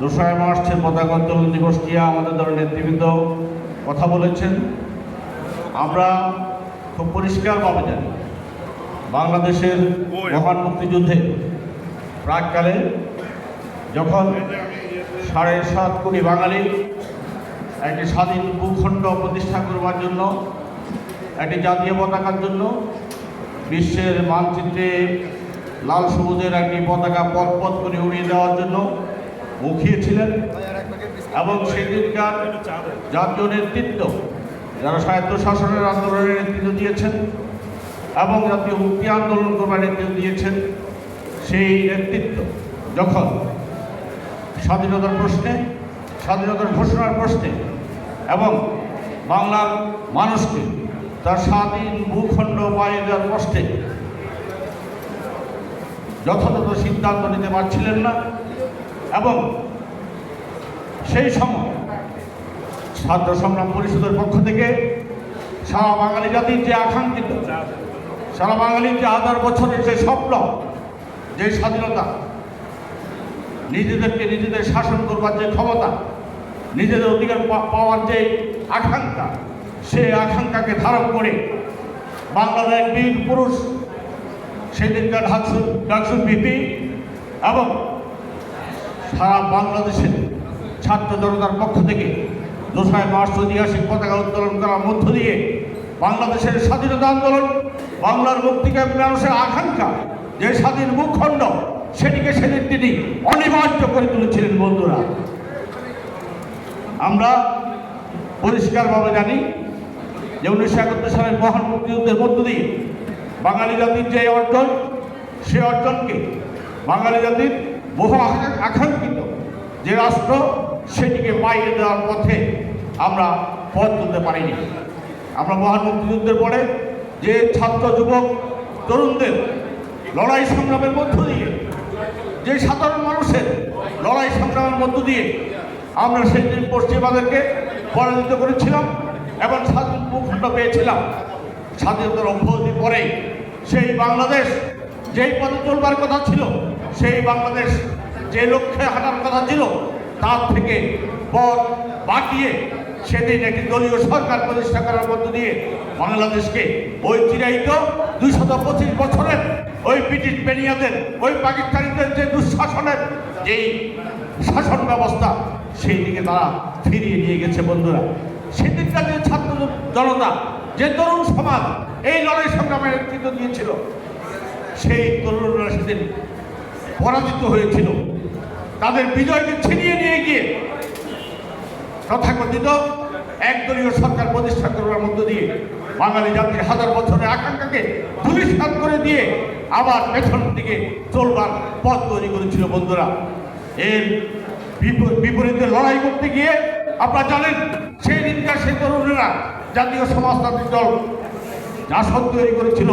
দোসরা মার্চের পতাকা উত্তোলন দিবস নিয়ে আমাদের দলের নেতৃবৃন্দ কথা বলেছেন। আমরা খুব পরিষ্কারভাবে জানি, বাংলাদেশের মহান মুক্তিযুদ্ধে প্রাককালে যখন সাড়ে সাত কোটি বাঙালি একটি স্বাধীন ভূখণ্ড প্রতিষ্ঠা করবার জন্য, একটি জাতীয় পতাকার জন্য বিশ্বের মানচিত্রে লাল সবুজের একটি পতাকা পথ করে উড়িয়ে দেওয়ার জন্য মুখিয়েছিলেন এবং সেদিনকার জাতীয় নেতৃত্ব যারা স্বায়ত্ত শাসনের আন্দোলনের নেতৃত্ব দিয়েছেন এবং জাতীয় মুক্তি আন্দোলন করবার নেতৃত্ব দিয়েছেন, সেই নেতৃত্ব যখন স্বাধীনতার প্রশ্নে, স্বাধীনতার ঘোষণার প্রশ্নে এবং বাংলার মানুষকে তার স্বাধীন ভূখণ্ড পাইয়ে দেওয়ার কষ্টে যথাযথ সিদ্ধান্ত নিতে পারছিলেন না এবং সেই সময় ছাত্র সংগ্রাম পরিষদের পক্ষ থেকে সারা বাঙালি জাতির যে আকাঙ্ক্ষিত, সারা বাঙালির যে হাজার বছরের যে স্বপ্ন, যে স্বাধীনতা, নিজেদেরকে নিজেদের শাসন করবার যে ক্ষমতা, নিজেদের অধিকার পাওয়ার যে আকাঙ্ক্ষা, সেই আকাঙ্ক্ষাকে ধারণ করে বাংলার এক বীর পুরুষ, সেদিনকার ডাকসু ডাকসুর বিপি এবং সারা বাংলাদেশের ছাত্র জনতার পক্ষ থেকে দোসরায় মার্চ ঐতিহাসিক পতাকা উত্তোলন করার মধ্য দিয়ে বাংলাদেশের স্বাধীনতা আন্দোলন, বাংলার মুক্তিকামী মানুষের আকাঙ্ক্ষা, যে স্বাধীন ভূখণ্ড, সেটিকে সেদিন তিনি অনিবার্য করে তুলেছিলেন বন্ধুরা। আমরা পরিষ্কারভাবে জানি যে উনিশশো একাত্তর সালের মহান মুক্তিযুদ্ধের মধ্য দিয়ে বাঙালি জাতির যে অর্জন, সে অর্জনকে বাঙালি জাতির বহু আকাঙ্ক্ষিত যে রাষ্ট্র সেটিকে পাইয়ে দেওয়ার পথে আমরা পথ তুলতে পারিনি। আমরা মহান মুক্তিযুদ্ধের পরে যে ছাত্র, যুবক, তরুণদের লড়াই সংগ্রামের মধ্য দিয়ে, যে সাধারণ মানুষের লড়াই সংগ্রামের মধ্য দিয়ে আমরা সেই দিন পশ্চিমাদেরকে পরাজিত করেছিলাম এবং স্বাধীন ভূখণ্ড পেয়েছিলাম। স্বাধীনতার অভ্যুতি পরে সেই বাংলাদেশ যেই পথে চলবার কথা ছিল সেই বাংলাদেশ যে লক্ষ্যে হাঁটার কথা ছিল, তার থেকে পথ বাকিয়ে সেদিন একটি দলীয় সরকার প্রতিষ্ঠা করার মধ্য দিয়ে বাংলাদেশকে ওই চিরায়িত দুইশত পঁচিশ বছরের ওই ব্রিটিশ বেনিয়াদের, ওই পাকিস্তানিদের যে দুঃশাসনের যেই শাসন ব্যবস্থা, সেই দিকে তারা ফিরিয়ে নিয়ে গেছে বন্ধুরা। সেদিনকার যে ছাত্র জনতা, যে তরুণ সমাজ, এই লড়াই সংগ্রামের নেতৃত্ব দিয়েছিল, সেই তরুণরা সেদিন পরাজিত হয়েছিল। তাদের বিজয়কে ছিনিয়ে নিয়ে গিয়ে তথাকথিত একদলীয় সরকার প্রতিষ্ঠা করার মধ্য দিয়ে বাঙালি জাতির হাজার বছরের আকাঙ্ক্ষাকে ধুলিসাৎ করে দিয়ে আবার পেছন দিকে চলবার পথ তৈরি করেছিল বন্ধুরা। এর বিপরীতে লড়াই করতে গিয়ে আপনারা জানেন, সেই দিনকার সেই তরুণেরা জাতীয় সমাজতান্ত্রিক দল জাসদ তৈরি করেছিল